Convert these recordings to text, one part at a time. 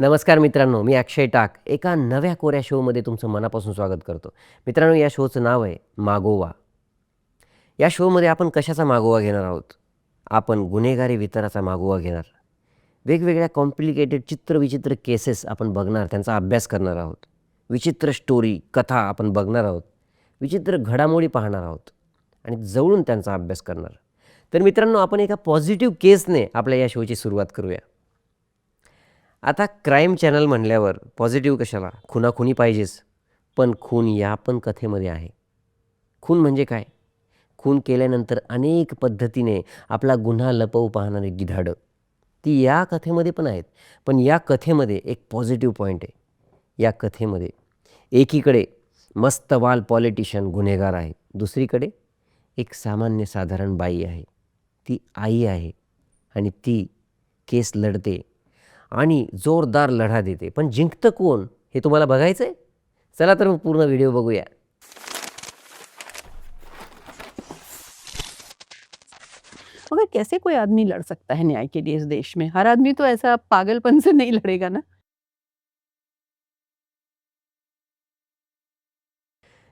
नमस्कार मित्रांनो मी अक्षय टाक. एका नव्या कोऱ्या शोमध्ये तुमचं मनापासून स्वागत करतो. मित्रांनो या शोचं नाव आहे मागोवा. या शोमध्ये आपण कशाचा मागोवा घेणार आहोत? आपण गुन्हेगारी वितराचा मागोवा घेणार. वेगवेगळ्या कॉम्प्लिकेटेड चित्रविचित्र केसेस आपण बघणार त्यांचा अभ्यास करणार आहोत. विचित्र स्टोरी कथा आपण बघणार आहोत. विचित्र घडामोडी पाहणार आहोत. आणि जवळून त्यांचा अभ्यास करणार. तर मित्रांनो आपण एका पॉझिटिव्ह केसने आपल्या या शोची सुरुवात करूया. आता क्राईम चॅनल म्हणल्यावर पॉझिटिव्ह कशाला? खुनाखुनी पाहिजेच. पण खून या पण कथेमध्ये आहे. खून म्हणजे काय? खून केल्यानंतर अनेक पद्धतीने आपला गुन्हा लपवू पाहणारी गिधाडं. ती या कथेमध्ये पण आहेत. पण या कथेमध्ये एक पॉझिटिव्ह पॉईंट आहे. या कथेमध्ये एकीकडे मस्तवाल पॉलिटिशियन गुन्हेगार आहे. दुसरीकडे एक सामान्य साधारण बाई आहे. ती आई आहे. आणि ती केस लढते. आणि जोरदार लढा देते. पण जिंकतं कोण? हे तुम्हाला बघायचं आहे चला तर मग पूर्ण व्हिडिओ बघूया. मगर कैसे कोई आदमी लड़ सकता है न्याय के लिए इस देश में? हर आदमी तो ऐसा पागलपन से नहीं लड़ेगा ना?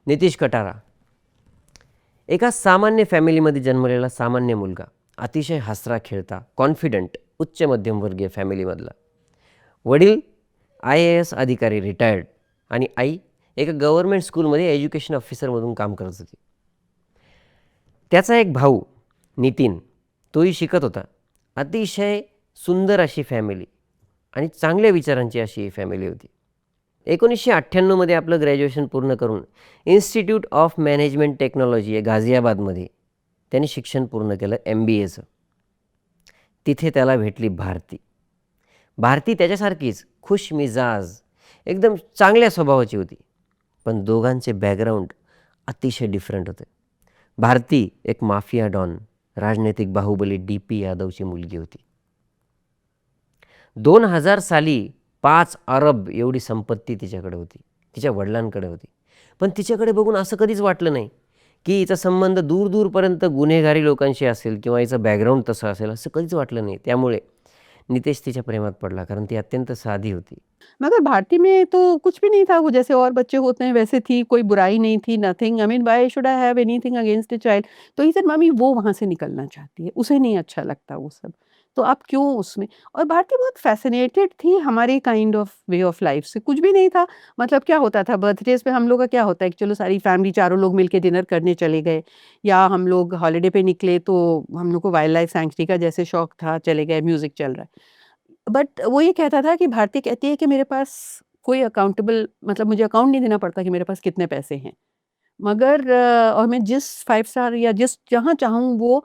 नितीश कटारा एका सामान्य फॅमिलीमध्ये जन्मलेला सामान्य मुलगा अतिशय हसरा खेळता कॉन्फिडंट उच्च मध्यमवर्गीय फॅमिलीमधला वडील आय ए एस अधिकारी रिटायर्ड आणि आई एका गव्हर्मेंट स्कूलमध्ये एज्युकेशन ऑफिसरमधून काम करत होती. त्याचा एक भाऊ नितीन तोही शिकत होता. अतिशय सुंदर अशी फॅमिली आणि चांगल्या विचारांची अशी फॅमिली होती. एकोणीसशे अठ्ठ्याण्णवमध्ये आपलं ग्रॅज्युएशन पूर्ण करून इन्स्टिट्यूट ऑफ मॅनेजमेंट टेक्नॉलॉजी आहे गाझियाबादमध्ये त्यांनी शिक्षण पूर्ण केलं एम बी एचं तिथे त्याला भेटली भारती. भारती त्याच्यासारखीच खुश मिजाज एकदम चांगल्या स्वभावाची होती. पण दोघांचे बॅकग्राऊंड अतिशय डिफरंट होते. भारती एक माफिया डॉन राजनैतिक बाहुबली डी पी यादवची मुलगी होती. दोन हजार साली पाच अरब एवढी संपत्ती तिच्याकडे होती तिच्या वडिलांकडे होती. पण तिच्याकडे बघून असं कधीच वाटलं नाही की हिचा संबंध दूर दूरपर्यंत गुन्हेगारी लोकांशी असेल किंवा हिचं बॅकग्राऊंड तसं असेल असं कधीच वाटलं नाही. त्यामुळे नितेश तिच्या प्रेमात पडला, कारण ती अत्यंत साधी होती. मगर भारती में तो कुछ भी नहीं था, वो जैसे और बच्चे होते हैं, वैसे थी, कोई बुराई नहीं थी nothing I mean why should I have anything against a child तो ही सर मम्मी वो वहाँ से निकलना चाहती है, उसे नहीं अच्छा लगता वो सब. तो आप क्यों उसमें? और भारती बहुत फैसिनेटेड थी हमारे kind of way of life से। कुछ भी नहीं था। मतलब क्या होता था बर्थडेज पे हम लोग का क्या होता है कि चलो सारी फैमिली चारों लोग मिलके डिनर करने चले गए। या हम लोग हॉलीडे पे निकले तो हम लोग को वाइल्ड लाइफ सेंचुरी का जैसे शौक था, चले गए म्यूज़िक चल रहा है। बट वो ये कहता था कि भारती कहती है कि मेरे पास कोई अकाउंटेबल मतलब मुझे अकाउंट नहीं देना पड़ता कि मेरे पास कितने पैसे हैं। मगर और मैं जिस फाइव स्टार या जिस जहाँ चाहूँ वो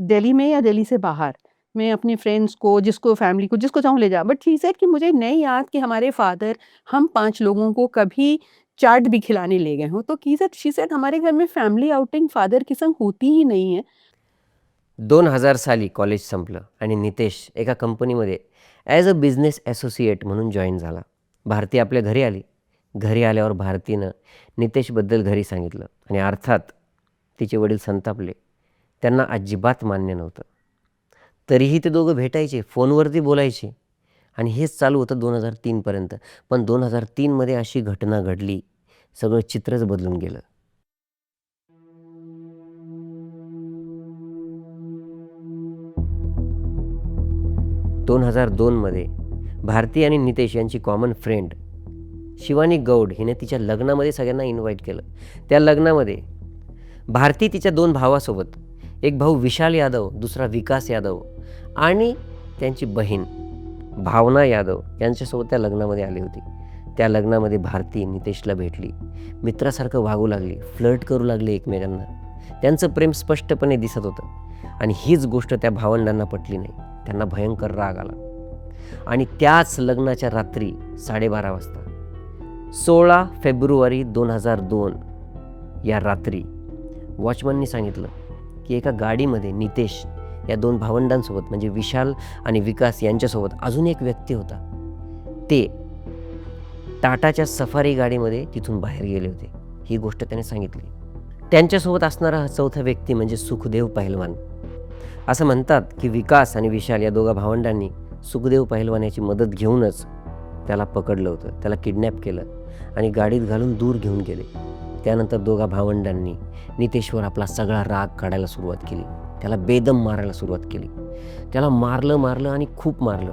दिल्ली में या दिल्ली से बाहर? मैं अपने फ्रेंड्स को जिसको फैमिली को जिसको चाहूँ ले जा। बट शी सेड कि मुझे नहीं याद कि हमारे फादर हम पांच लोगों को कभी चाट भी खिलाने ले गए हों। तो की सेड शी सेड हमारे घर में फॅमिली आउटिंग फादर के संग होती ही नहीं है। दोन हजार साली कॉलेज संपलं आणि नितेश एका कंपनीमध्ये ॲज अ बिझनेस असोसिएट म्हणून जॉईन झाला. भारती आपल्या घरी आली. घरी आल्यावर भारतीनं नितेशबद्दल घरी सांगितलं. आणि अर्थात तिचे वडील संतापले. त्यांना अजिबात मान्य नव्हतं. तरीही ते दोघं भेटायचे फोनवरती बोलायचे. आणि हेच चालू होतं दोन हजार तीनपर्यंत पण दोन हजार तीनमध्ये अशी घटना घडली. सगळं चित्रच बदलून गेलं. दोन हजार दोनमध्ये भारती आणि नितेश यांची कॉमन फ्रेंड शिवानी गौड हिने तिच्या लग्नामध्ये सगळ्यांना इन्व्हाइट केलं. त्या लग्नामध्ये भारती तिच्या दोन भावासोबत एक भाऊ विशाल यादव दुसरा विकास यादव आणि त्यांची बहीण भावना यादव यांच्यासोबत त्या लग्नामध्ये आली होती. त्या लग्नामध्ये भारती नितेशला भेटली. मित्रासारखं वागू लागली फ्लर्ट करू लागली एकमेकांना. त्यांचं प्रेम स्पष्टपणे दिसत होतं आणि हीच गोष्ट त्या भावंडांना पटली नाही. त्यांना भयंकर राग आला. आणि त्याच लग्नाच्या रात्री साडेबारा वाजता सोळा फेब्रुवारी दोन हजार दोन या रात्री वॉचमननी सांगितलं की एका गाडीमध्ये नितेश या दोन भावंडांसोबत म्हणजे विशाल आणि विकास यांच्यासोबत अजून एक व्यक्ती होता. ते टाटाच्या सफारी गाडीमध्ये तिथून बाहेर गेले होते. ही गोष्ट त्याने सांगितली. त्यांच्यासोबत असणारा हा चौथा व्यक्ती म्हणजे सुखदेव पहिलवान. असं म्हणतात की विकास आणि विशाल या दोघा भावंडांनी सुखदेव पहिलवान याची मदत घेऊनच त्याला पकडलं होतं. त्याला किडनॅप केलं. आणि गाडीत घालून दूर घेऊन गेले. त्यानंतर दोघा भावंडांनी नितेशवर आपला सगळा राग काढायला सुरुवात केली. त्याला बेदम मारायला सुरुवात केली. त्याला मारलं मारलं आणि खूप मारलं.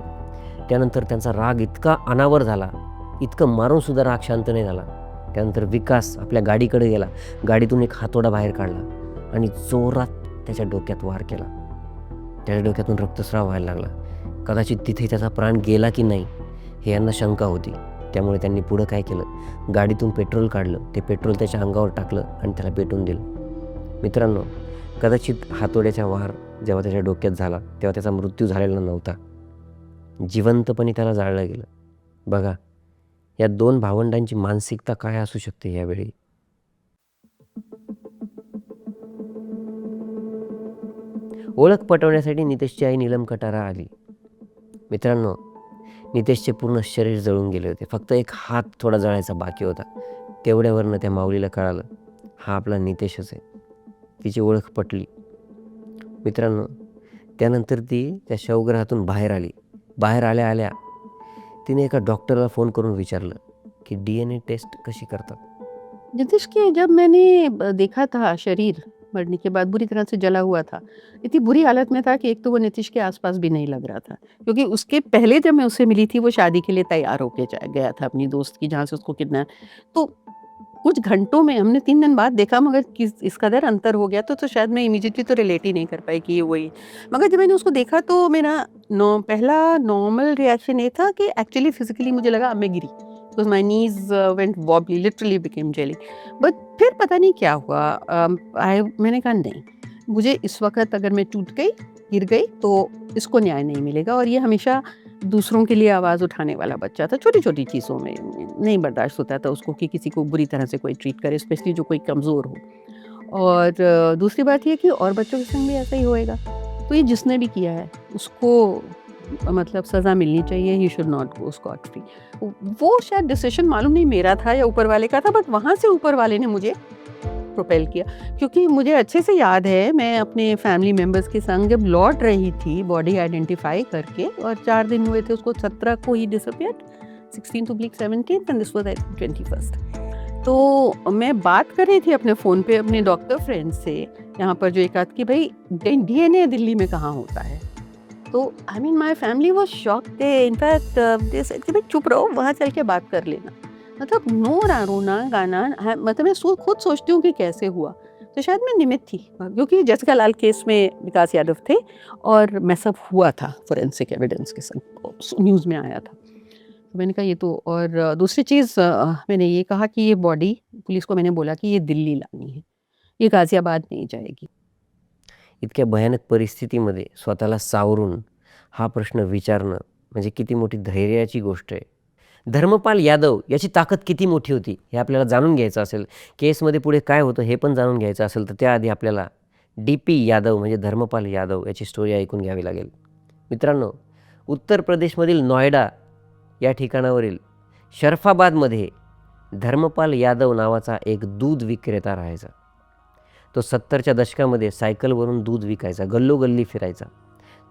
त्यानंतर त्यांचा राग इतका अनावर झाला इतकं मारूनसुद्धा राग शांत नाही झाला. त्यानंतर विकास आपल्या गाडीकडे गेला. गाडीतून एक हातोडा बाहेर काढला आणि जोरात त्याच्या डोक्यात वार केला. त्याच्या डोक्यातून रक्तस्राव व्हायला लागला. कदाचित तिथे त्याचा प्राण गेला की नाही हे यांना शंका होती. त्यामुळे त्यांनी पुढं काय केलं? गाडीतून पेट्रोल काढलं. ते पेट्रोल त्याच्या अंगावर टाकलं आणि त्याला पेटून दिलं. मित्रांनो कदाचित हातोड्याचा वार जेव्हा त्याच्या डोक्यात झाला तेव्हा त्याचा मृत्यू झालेला नव्हता. जिवंतपणे त्याला जाळलं गेलं. बघा या दोन भावंडांची मानसिकता काय असू शकते यावेळी? ओळख पटवण्यासाठी नितेशची आई नीलम कटारा आली. मित्रांनो नितेशचे पूर्ण शरीर जळून गेले होते. फक्त एक हात थोडा जळायचा बाकी होता. तेवढ्यावरनं त्या माऊलीला कळालं हा आपला नितेशच आहे. तिची ओळख पटली. मित्रांनो त्यानंतर ती त्या शवग्रहातून बाहेर आली. बाहेर आल्या आल्या तिने एका डॉक्टरला फोन करून विचारलं की डी एन ए टेस्ट कशी करतात? नितेश की जब मैंने देखा था शरीर मरने के बाद बुरी तरह से जला हुआ था। इतनी बुरी हालत में था कि एक तो वो नीतीश के आसपास भी नहीं लग रहा था, क्योंकि उसके पहले जब मैं उससे मिली थी, वो शादी के लिए तैयार होके गया था अपनी दोस्त की, जहाँ से उसको कितना तो कुछ घंटों में, हमने तीन दिन बाद देखा, मगर किस, इस कदर अंतर हो गया तो तो शायद मैं इमीडिएटली तो रिलेट ही नहीं कर पाई कि ये वही। मगर जब मैंने उसको देखा तो मेरा नो, पहला नॉर्मल रिएक्शन ये था कि एक्चुअली फिजिकली मुझे लगा अब मैं गिरी। Because my knees went wobbly literally became jelly but फिर पता नहीं क्या हुआ? आई मैंने कहा, नहीं, मुझे इस वक्त अगर मैं टूट गई, गिर गई तो इसको न्याय नहीं मिलेगा। और ये हमेशा दूसरों के लिए आवाज़ उठाने वाला बच्चा था छोटी छोटी चीज़ों में। नहीं बर्दाश्त होता था उसको कि किसी को बुरी तरह से कोई ट्रीट करे स्पेशली जो कोई कमज़ोर हो। और, दूसरी बात यह कि और बच्चों के संग भी ऐसा ही होएगा। तो ये जिसने भी किया है, उसको मतलब सज़ा मिलनी चाहिए he should not go scot free वो शायद डिसीशन मालूम नहीं मेरा था या ऊपर वाले का था बट वहाँ से ऊपर वाले ने मुझे प्रोपेल किया। क्योंकि मुझे अच्छे से याद है, मैं अपने फैमिली मेंबर्स के संग जब लौट रही थी बॉडी आइडेंटिफाई करके और चार दिन हुए थे, उसको सत्रह को ही disappear sixteen to blick seventeen and this was I twenty first तो मैं बात कर रही थी अपने फ़ोन पे, अपने डॉक्टर फ्रेंड से, यहाँ पर जो एक आध कि भाई डीएनए दिल्ली में कहाँ होता है? तो आई मीन माई फैमिली वो शॉक थे इनफैक्ट दे कि भाई चुप रहो वहाँ चल के बात कर लेना। मतलब नो रोना गाना हाँ, मतलब मैं खुद सोचती हूँ कि कैसे हुआ। तो शायद मैं निमित्त थी क्योंकि जसिका लाल केस में विकास यादव थे और मैं सब हुआ था फोरेंसिक एविडेंस के संग न्यूज़ में आया था। तो मैंने कहा ये तो और दूसरी चीज़ मैंने ये कहा कि ये बॉडी पुलिस को मैंने बोला कि ये दिल्ली लानी है। ये गाज़ियाबाद नहीं जाएगी। इतक्या भयानक परिस्थितीमध्ये स्वतःला सावरून हा प्रश्न विचारणं म्हणजे किती मोठी धैर्याची गोष्ट आहे. धर्मपाल यादव याची ताकद किती मोठी होती हे आपल्याला जाणून घ्यायचं असेल. केसमध्ये पुढे काय होतं हे पण जाणून घ्यायचं असेल तर त्याआधी आपल्याला डी पी यादव म्हणजे धर्मपाल यादव याची स्टोरी ऐकून घ्यावी लागेल. मित्रांनो उत्तर प्रदेशमधील नॉयडा या ठिकाणावरील शरफाबादमध्ये धर्मपाल यादव नावाचा एक दूध विक्रेता राहायचा. तो सत्तरच्या दशकामध्ये सायकलवरून दूध विकायचा गल्लोगल्ली फिरायचा.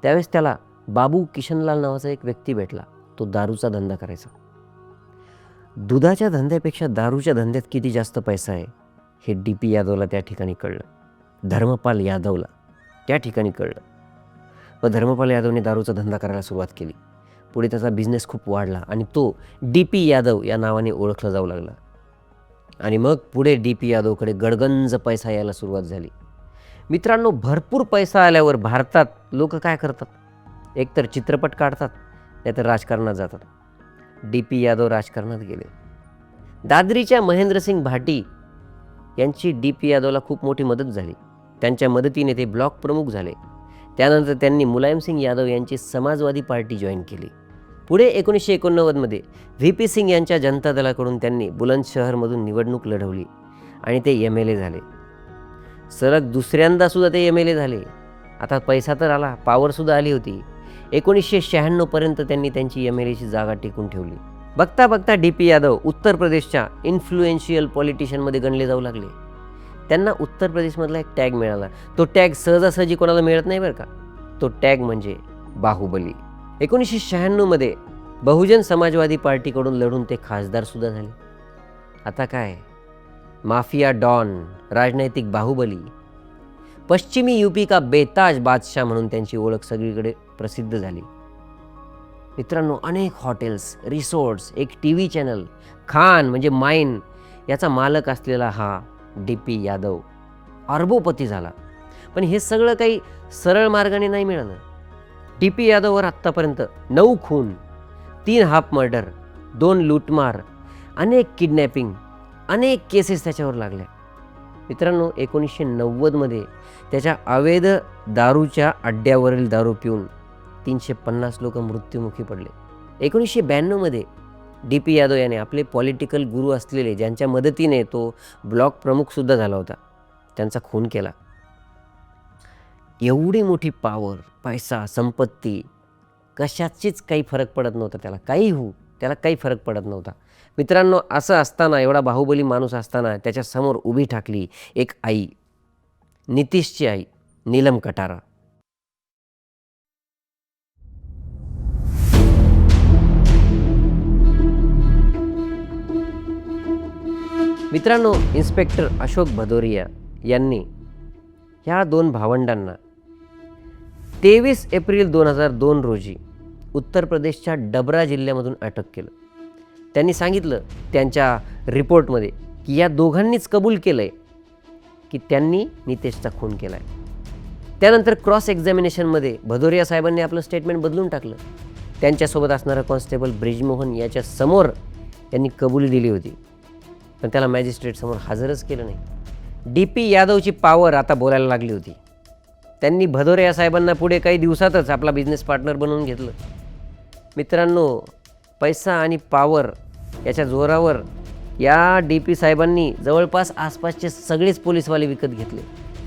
त्यावेळेस त्याला बाबू किशनलाल नावाचा एक व्यक्ती भेटला. तो दारूचा धंदा करायचा. दुधाच्या धंद्यापेक्षा दारूच्या धंद्यात किती जास्त पैसा आहे हे डी पी यादवला त्या ठिकाणी कळलं. धर्मपाल यादवला त्या ठिकाणी कळलं. व धर्मपाल यादवने दारूचा धंदा करायला सुरुवात केली. पुढे त्याचा बिझनेस खूप वाढला आणि तो डी पी यादव या नावाने ओळखला जाऊ लागला. आणि मग पुढे डी पी यादवकडे गडगंज पैसा यायला सुरुवात झाली. मित्रांनो भरपूर पैसा आल्यावर भारतात लोक काय करतात? एकतर चित्रपट काढतात नाहीतर राजकारणात जातात. डी पी यादव राजकारणात गेले. दादरीच्या महेंद्रसिंग भाटी यांची डी पी यादवला खूप मोठी मदत झाली. त्यांच्या मदतीने ते ब्लॉक प्रमुख झाले. त्यानंतर त्यांनी मुलायमसिंग यादव यांची समाजवादी पार्टी जॉईन केली. पुढे एकोणीसशे एकोणनव्वदमध्ये व्ही पी सिंग यांच्या जनता दलाकडून त्यांनी बुलंदशहरमधून निवडणूक लढवली आणि ते एम एल ए झाले. सलग दुसऱ्यांदासुद्धा ते एम एल ए झाले. आता पैसा तर आला पॉवरसुद्धा आली होती. एकोणीसशे शहाण्णवपर्यंत त्यांनी त्यांची एम एल एची जागा टिकून ठेवली. बघता बघता डी पी यादव उत्तर प्रदेशच्या इन्फ्लुएन्शियल पॉलिटिशियनमध्ये गणले जाऊ लागले. त्यांना उत्तर प्रदेशमधला एक टॅग मिळाला. तो टॅग सहजासहजी कोणाला मिळत नाही बरं का? तो टॅग म्हणजे बाहुबली. एकोणीसशे शहाण्णवमध्ये बहुजन समाजवादी पार्टीकडून लढून ते खासदारसुद्धा झाले. आता काय? माफिया डॉन राजनैतिक बाहुबली पश्चिमी यूपी का बेताज बादशाह म्हणून त्यांची ओळख सगळीकडे प्रसिद्ध झाली. मित्रांनो अनेक हॉटेल्स रिसॉर्ट्स एक टी व्ही चॅनल खान म्हणजे माईन याचा मालक असलेला हा डी पी यादव अर्बोपती झाला. पण हे सगळं काही सरळ मार्गाने नाही मिळालं. डी पी यादववर आत्तापर्यंत नऊ खून तीन हाफ मर्डर दोन लूटमार अनेक किडनॅपिंग अनेक केसेस त्याच्यावर लागल्या मित्रांनो एकोणीसशे नव्वदमध्ये त्याच्या अवैध दारूच्या अड्ड्यावरील दारू पिऊन तीनशे पन्नास लोक मृत्युमुखी पडले. एकोणीसशे ब्याण्णवमध्ये डी पी यादव याने आपले पॉलिटिकल गुरु असलेले ज्यांच्या मदतीने तो ब्लॉक प्रमुखसुद्धा झाला होता. त्यांचा खून केला. एवढी मोठी पावर पैसा संपत्ती कशाचीच काही फरक पडत नव्हता त्याला. काही होऊ त्याला काही फरक पडत नव्हता. मित्रांनो असं असताना एवढा बाहुबली माणूस असताना त्याच्यासमोर उभी ठाकली एक आई नितीशची आई नीलम कटारा. मित्रांनो इन्स्पेक्टर अशोक भदोरिया यांनी ह्या दोन भावंडांना तेवीस एप्रिल दोन हजार दोन रोजी उत्तर प्रदेशच्या डबरा जिल्ह्यामधून अटक केलं. त्यांनी सांगितलं त्यांच्या रिपोर्टमध्ये की या दोघांनीच कबूल केलं आहे की त्यांनी नितेशचा खून केला आहे त्यानंतर क्रॉस एक्झामिनेशनमध्ये भदोरिया साहेबांनी आपलं स्टेटमेंट बदलून टाकलं. त्यांच्यासोबत असणारा कॉन्स्टेबल ब्रिजमोहन याच्या समोर त्यांनी कबुली दिली होती. पण त्याला मॅजिस्ट्रेटसमोर हजरच केलं नाही. डी पी यादवची पावर आता बोलायला लागली होती. त्यांनी भदोऱ्या साहेबांना पुढे काही दिवसातच आपला बिझनेस पार्टनर बनवून घेतलं. मित्रांनो पैसा आणि पावर याच्या जोरावर या डी पी साहेबांनी जवळपास आसपासचे सगळेच पोलीसवाले विकत घेतले.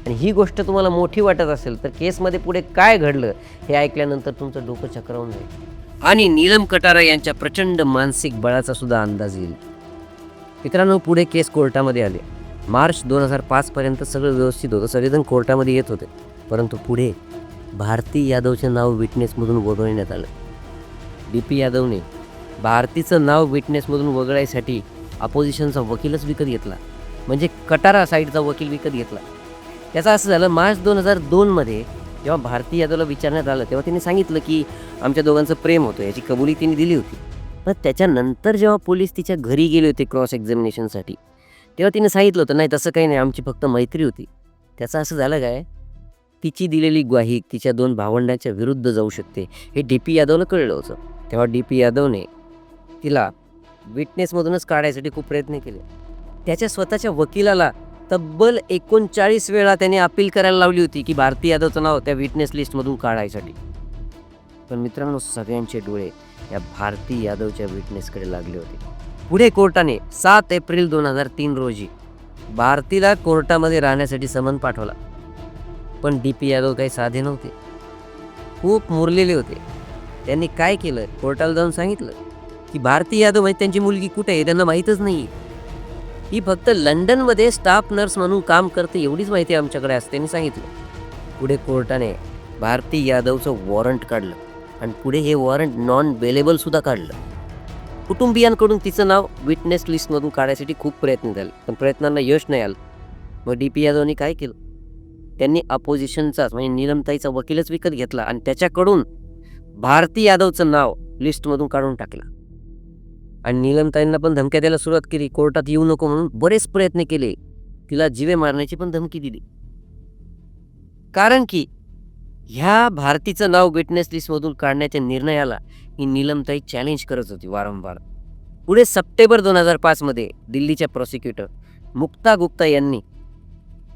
आणि ही गोष्ट तुम्हाला मोठी वाटत असेल तर केसमध्ये पुढे काय घडलं हे ऐकल्यानंतर तुमचं डोकं चक्रावून जाईल. आणि नीलम कटारा यांच्या प्रचंड मानसिक बळाचा सुद्धा अंदाज येईल. मित्रांनो पुढे केस कोर्टामध्ये आले. मार्च दोन हजार पाचपर्यंत सगळं व्यवस्थित होतं. सगळेजण कोर्टामध्ये येत होते. परंतु पुढे भारती यादवचे नाव विटनेसमधून वगळण्यात आलं. डी पी यादवने भारतीचं नाव विटनेसमधून वगळायसाठी अपोजिशनचा वकीलच विकत घेतला. म्हणजे कटारा साईडचा वकील विकत घेतला. त्याचं असं झालं मार्च दोन हजार दोनमध्ये जेव्हा भारती यादवला विचारण्यात आलं तेव्हा तिने सांगितलं की आमच्या दोघांचं प्रेम होतं याची कबुली तिने दिली होती. पण त्याच्यानंतर जेव्हा पोलीस तिच्या घरी गेले होते क्रॉस एक्झामिनेशनसाठी तेव्हा तिने सांगितलं होतं नाही तसं काही नाही आमची फक्त मैत्री होती. त्याचं असं झालं काय? तिची दिलेली ग्वाही तिच्या दोन भावंडांच्या विरुद्ध जाऊ शकते हे डी पी यादवनं कळलं होतं. तेव्हा डी पी यादवने तिला विटनेसमधूनच काढायसाठी खूप प्रयत्न केले. त्याच्या स्वतःच्या वकिलाला तब्बल एकोणचाळीस वेळा त्याने अपील करायला लावली होती की भारती यादवचं नाव त्या विटनेस लिस्टमधून काढायसाठी. पण मित्रांनो सगळ्यांचे डोळे या भारती यादवच्या विटनेसकडे लागले होते. पुढे कोर्टाने सात एप्रिल दोन हजार तीन रोजी भारतीला कोर्टामध्ये राहण्यासाठी समन पाठवला. पण डी पी यादव काही साधे नव्हते. खूप मुरलेले होते. त्यांनी काय केलं? कोर्टाला जाऊन सांगितलं की भारती यादव म्हणजे त्यांची मुलगी कुठे आहे? त्यांना माहीतच नाही ही फक्त लंडनमध्ये स्टाफ नर्स म्हणून काम करते एवढीच माहिती आमच्याकडे असते त्यांनी सांगितलं. पुढे कोर्टाने भारती यादवचं वॉरंट काढलं आणि पुढे हे वॉरंट नॉन बेलेबलसुद्धा काढलं. कुटुंबियांकडून तिचं नाव विटनेस लिस्टमधून काढायसाठी खूप प्रयत्न झाले पण प्रयत्नांना यश नाही आलं. मग डी पी यादवनी काय केलं? त्यांनी अपोजिशनचाच म्हणजे नीलमताईचा वकीलच विकत घेतला आणि त्याच्याकडून भारती यादवचं नाव लिस्टमधून काढून टाकलं. आणि नीलमताईंना पण धमक्या द्यायला सुरुवात केली. कोर्टात येऊ नको म्हणून बरेच प्रयत्न केले. तिला जीवे मारण्याची पण धमकी दिली. कारण की ह्या भारतीचं नाव विटनेस लिस्टमधून काढण्याच्या निर्णयाला ही नीलमताई चॅलेंज करत होती वारंवार. पुढे सप्टेंबर दोन हजार पाचमध्ये दिल्लीच्या प्रॉसिक्युटर मुक्ता गुप्ता यांनी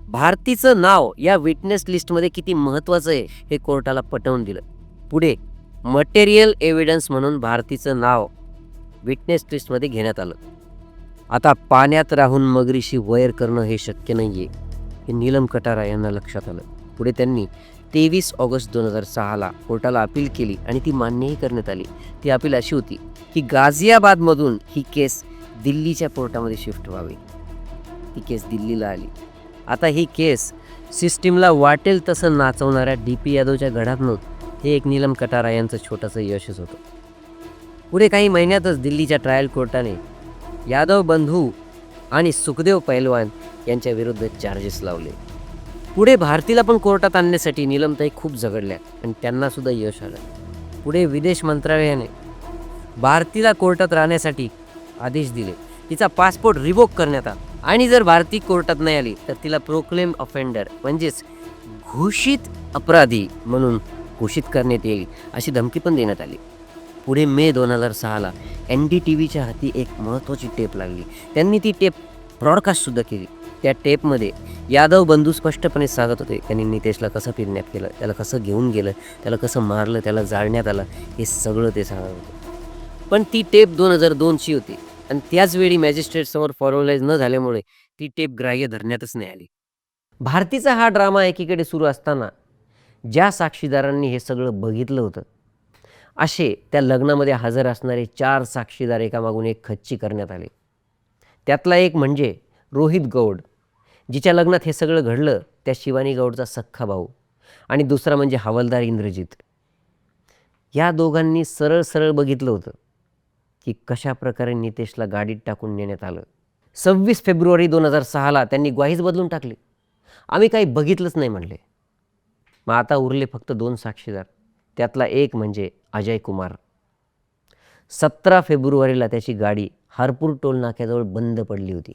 भारतीचं नाव या विटनेस लिस्टमध्ये किती महत्त्वाचं आहे हे कोर्टाला पटवून दिलं. पुढे मटेरियल एव्हिडन्स म्हणून भारतीचं नाव विटनेस लिस्टमध्ये घेण्यात आलं. आता पाण्यात राहून मगरीशी वैर करणं हे शक्य नाही आहे हे नीलम कटारा यांना लक्षात आलं. पुढे त्यांनी तेवीस ऑगस्ट दोन हजार सहाला कोर्टाला अपील केली आणि ती मान्यही करण्यात आली. ती अपील अशी होती की गाझियाबादमधून ही केस दिल्लीच्या कोर्टामध्ये शिफ्ट व्हावी. ती केस दिल्लीला आली. आता ही केस सिस्टीमला वाटेल तसं नाचवणाऱ्या डी पी यादवच्या गडातनं हे एक नीलम कटारा यांचं छोटंसं यशच होतं. पुढे काही महिन्यातच दिल्लीच्या ट्रायल कोर्टाने यादव बंधू आणि सुखदेव पैलवान यांच्या विरुद्ध चार्जेस लावले. पुढे भारतीला पण कोर्टात आणण्यासाठी नीलमताई खूप झगडल्या आणि त्यांनासुद्धा यश आलं. पुढे विदेश मंत्रालयाने भारतीला कोर्टात राहण्यासाठी आदेश दिले. तिचा पासपोर्ट रिवोक करण्यात आला. आणि जर भारतीय कोर्टात नाही आली तर तिला प्रोक्लेम ऑफेंडर म्हणजेच घोषित अपराधी म्हणून घोषित करण्यात येईल अशी धमकी पण देण्यात आली. पुढे मे दोन हजार सहाला एन डी टी व्हीच्या हाती एक महत्त्वाची टेप लागली. त्यांनी ती टेप ब्रॉडकास्टसुद्धा केली. त्या टेपमध्ये यादव बंधू स्पष्टपणे सांगत होते त्यांनी नितेशला कसं किडनॅप केलं त्याला कसं घेऊन गेलं त्याला कसं मारलं त्याला जाळण्यात आलं हे सगळं ते सांगत होते. पण ती टेप दोन हजार दोनची होती. आणि त्याचवेळी मॅजिस्ट्रेटसमोर फॉर्मलाइज न झाल्यामुळे ती टेप ग्राह्य धरण्यातच नाही आली. भारतीचा हा ड्रामा एकीकडे सुरू असताना ज्या साक्षीदारांनी हे सगळं बघितलं होतं असे त्या लग्नामध्ये हजर असणारे चार साक्षीदार एकामागून एक खच्ची करण्यात आले. त्यातला एक म्हणजे रोहित गौड जिच्या लग्नात हे सगळं घडलं त्या शिवानी गौडचा सख्खा भाऊ आणि दुसरा म्हणजे हवालदार इंद्रजित. या दोघांनी सरळ सरळ बघितलं होतं. की कशा प्रकारे नितेशला गाडीत टाकून नेण्यात आलं. सव्वीस फेब्रुवारी दोन हजार सहाला त्यांनी ग्वाहीच बदलून टाकली. आम्ही काही बघितलंच नाही म्हणले. मग आता उरले फक्त दोन साक्षीदार. त्यातला एक म्हणजे अजय कुमार. सतरा फेब्रुवारीला त्याची गाडी हरपूर टोल नाक्याजवळ बंद पडली होती.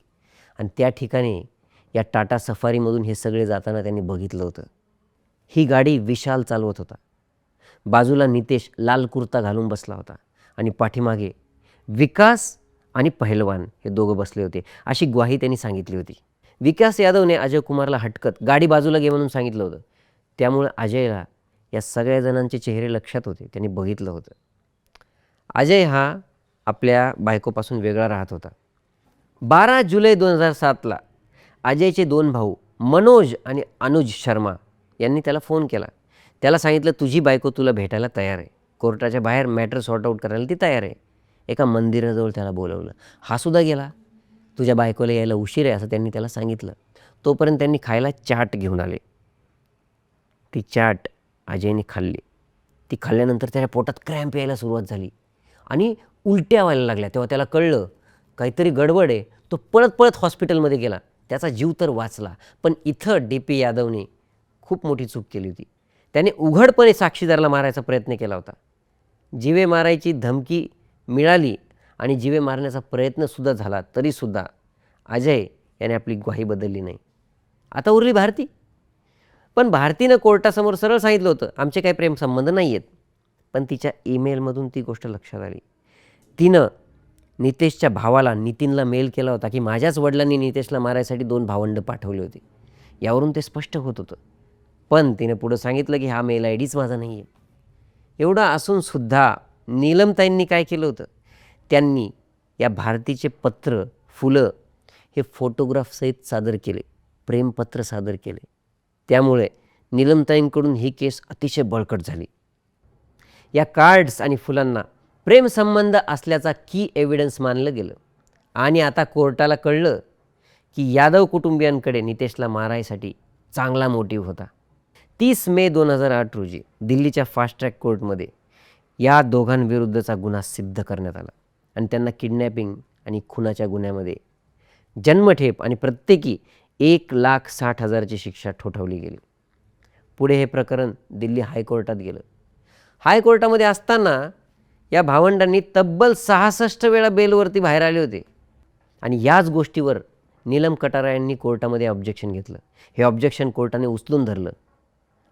आणि त्या ठिकाणी या टाटा सफारीमधून हे सगळे जाताना त्यांनी बघितलं होतं. ही गाडी विशाल चालवत होता. बाजूला नितेश लाल कुर्ता घालून बसला होता. आणि पाठीमागे विकास आणि पहलवान हे दोघं बसले होते. अशी ग्वाही त्यांनी सांगितली होती. विकास यादवने अजय कुमारला हटकत गाडी बाजूला घे म्हणून सांगितलं होतं. त्यामुळं अजयला या सगळ्या जणांचे चेहरे लक्षात होते. त्यांनी बघितलं होतं. अजय हा आपल्या बायकोपासून वेगळा राहत होता. बारा जुलै दोन हजार सातला अजयचे दोन भाऊ मनोज आणि अनुज शर्मा यांनी त्याला फोन केला. त्याला सांगितलं तुझी बायको तुला भेटायला तयार आहे. कोर्टाच्या बाहेर मॅटर सॉर्ट आऊट करायला ती तयार आहे. एका मंदिराजवळ त्याला बोलवलं. हा सुद्धा गेला. तुझ्या बायकोला यायला उशीर आहे असं त्यांनी त्याला सांगितलं. तोपर्यंत त्यांनी खायला चाट घेऊन आले. ती चाट अजयने खाल्ली. ती खाल्ल्यानंतर त्याच्या पोटात क्रॅम्प यायला सुरुवात झाली. आणि उलट्या व्हायला लागल्या. तेव्हा त्याला कळलं काहीतरी गडबड आहे. तो पळत पळत हॉस्पिटलमध्ये गेला. त्याचा जीव तर वाचला. पण इथं डी पी यादवने खूप मोठी चूक केली होती. त्याने उघडपणे साक्षीदाराला मारायचा प्रयत्न केला होता. जिवे मारायची धमकी मिळाली आणि जिवे मारण्याचा प्रयत्नसुद्धा झाला तरीसुद्धा अजय याने आपली ग्वाही बदलली नाही. आता उरली भारती. पण भारतीनं कोर्टासमोर सरळ सांगितलं होतं आमचे काही प्रेमसंबंध नाही आहेत पण तिच्या ईमेलमधून ती गोष्ट लक्षात आली. तिनं नितेशच्या भावाला नितीनला मेल केला होता की माझ्याच वडिलांनी नितेशला मारायसाठी दोन भावंडं पाठवले होते. यावरून ते स्पष्ट होत होतं. पण तिनं पुढं सांगितलं की हा मेल आय डीच माझा नाही आहे एवढं असूनसुद्धा नीलमताईंनी काय केलं होतं? त्यांनी या भारतीचे पत्र फुलं हे फोटोग्राफसहित सादर केले प्रेमपत्र सादर केले. त्यामुळे नीलमताईंकडून ही केस अतिशय बळकट झाली. या कार्ड्स आणि फुलांना प्रेमसंबंध असल्याचा की एव्हिडन्स मानलं गेलं. आणि आता कोर्टाला कळलं की यादव कुटुंबियांकडे नितेशला मारायसाठी चांगला मोटिव्ह होता. तीस मे दोन हजार आठ रोजी दिल्लीच्या फास्ट ट्रॅक कोर्टमध्ये या दोघांविरुद्धचा गुन्हा सिद्ध करण्यात आला. आणि त्यांना किडनॅपिंग आणि खुनाच्या गुन्ह्यामध्ये जन्मठेप आणि प्रत्येकी एक लाख साठ हजाराची शिक्षा ठोठावली गेली. पुढे हे प्रकरण दिल्ली हायकोर्टात गेलं. हायकोर्टामध्ये असताना या भावंडांनी तब्बल सहासष्ट वेळा बेलवरती बाहेर आले होते. आणि याच गोष्टीवर नीलम कटारा यांनी कोर्टामध्ये ऑब्जेक्शन घेतलं. हे ऑब्जेक्शन कोर्टाने उचलून धरलं.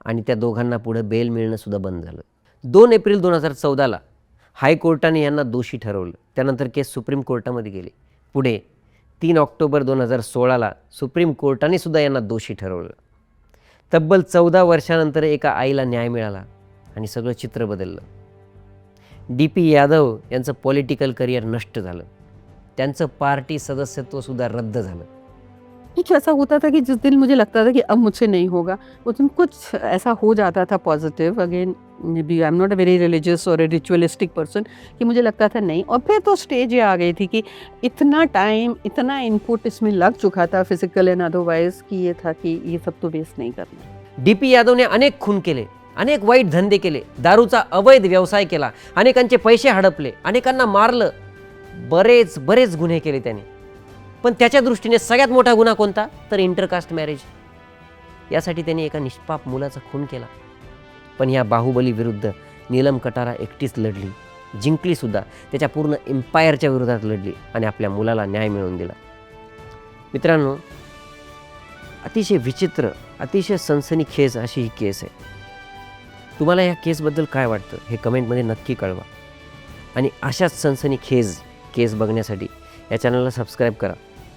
आणि त्या दोघांना पुढं बेल मिळणंसुद्धा बंद झालं. दोन एप्रिल दोन हजार चौदाला हायकोर्टाने यांना दोषी ठरवलं. त्यानंतर केस सुप्रीम कोर्टामध्ये गेली. पुढे तीन ऑक्टोबर दोन हजार सोळाला सुप्रीम कोर्टाने सुद्धा यांना दोषी ठरवलं. तब्बल चौदा वर्षानंतर एका आईला न्याय मिळाला आणि सगळं चित्र बदललं. डी पी यादव यांचं पॉलिटिकल करिअर नष्ट झालं. त्यांचं पार्टी सदस्यत्वसुद्धा रद्द झालं. कुछ ऐसा होता था कि जिस दिन मुझे लगता था कि अब मुझसे नहीं होगा, उस दिन कुछ ऐसा हो जाता था positive again may be I am not a very religious और रिचुअलिस्टिक पर्सन कि मुझे लगता था नहीं। और फिर तो स्टेज ये आ गई थी कि इतना टाइम इतना इनपुट इसमें लग चुका था फ़िज़िकल एंड अदरवाइज़ कि ये था कि ये सब तो वेस्ट नहीं करना। डी पी यादव ने अनेक खून केले, अनेक वाईट धंदे केले, दारूचा अवैध व्यवसाय केला, अनेकांचे पैसे हडपले, अनेकांना मारलं, बरेच बरेच गुन्हे केले त्याने. पण त्याच्या दृष्टीने सगळ्यात मोठा गुन्हा कोणता? तर इंटरकास्ट मॅरेज. यासाठी त्यांनी एका निष्पाप मुलाचा खून केला. पण या बाहुबली विरुद्ध नीलम कटारा एकटीच लढली. जिंकली सुद्धा. त्याच्या पूर्ण एम्पायरच्या विरोधात लढली आणि आपल्या मुलाला न्याय मिळवून दिला. मित्रांनो अतिशय विचित्र अतिशय सनसनीखेज अशी ही केस आहे. तुम्हाला या केसबद्दल काय वाटतं? हे कमेंटमध्ये नक्की कळवा. आणि अशाच सनसनीखेज केस बघण्यासाठी या चॅनलला सबस्क्राईब करा.